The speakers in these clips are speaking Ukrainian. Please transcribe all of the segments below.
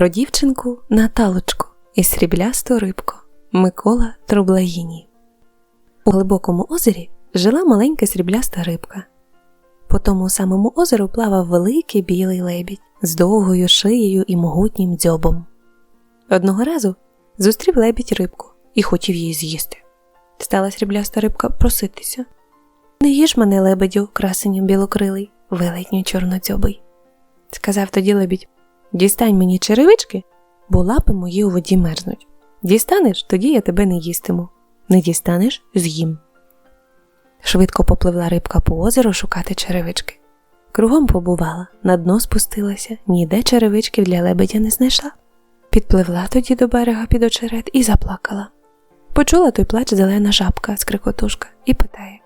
Про дівчинку Наталочку і сріблясту рибку Микола Трублагіні. У глибокому озері жила маленька срібляста рибка. По тому самому озеру плавав великий білий лебідь з довгою шиєю і могутнім дзьобом. Одного разу зустрів лебідь рибку і хотів її з'їсти. Стала срібляста рибка проситися. Не їж мене, лебедю, красеню білокрилий, велетню чорноцьобий. Сказав тоді лебідь Дістань мені черевички, бо лапи мої у воді мерзнуть. Дістанеш, тоді я тебе не їстиму. Не дістанеш з'їм. Швидко попливла рибка по озеру шукати черевички. Кругом побувала, на дно спустилася, ніде черевичків для лебедя не знайшла. Підпливла тоді до берега під очерет і заплакала. Почула той плач зелена жабка з крикотушка і питає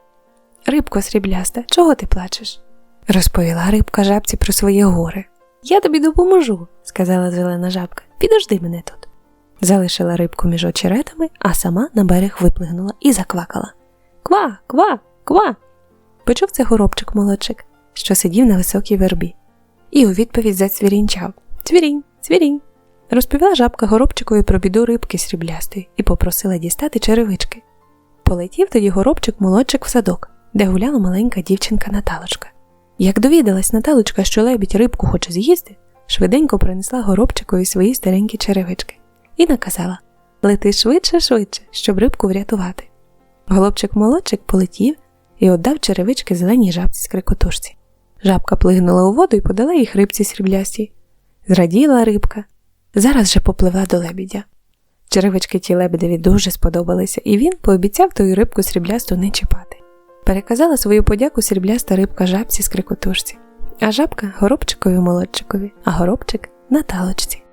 Рибко срібляста, чого ти плачеш? Розповіла рибка жабці про своє горе. Я тобі допоможу, сказала зелена жабка. Підожди мене тут. Залишила рибку між очеретами, а сама на берег виплигнула і заквакала. Ква, ква, ква. Почув це горобчик молодчик, що сидів на високій вербі, і у відповідь зацвірінчав Цвірінь, цвірінь. Розповіла жабка горобчикові про біду рибки сріблястої і попросила дістати черевички. Полетів тоді горобчик молодчик в садок, де гуляла маленька дівчинка Наталочка. Як довідалась Наталочка, що лебідь рибку хоче з'їсти, швиденько принесла горобчикові свої старенькі черевички і наказала Лети швидше, швидше, щоб рибку врятувати. Голубчик молодчик полетів і віддав черевички зеленій жабці з крикотушці. Жабка плигнула у воду і подала їх рибці сріблястій. Зраділа рибка, зараз же попливла до лебідя. Черевички ті лебедеві дуже сподобалися, і він пообіцяв тою рибку сріблясту не чіпати. Переказала свою подяку срібляста рибка жабці з крикотушці, а жабка горобчикові молодчикові, а горобчик Наталочці.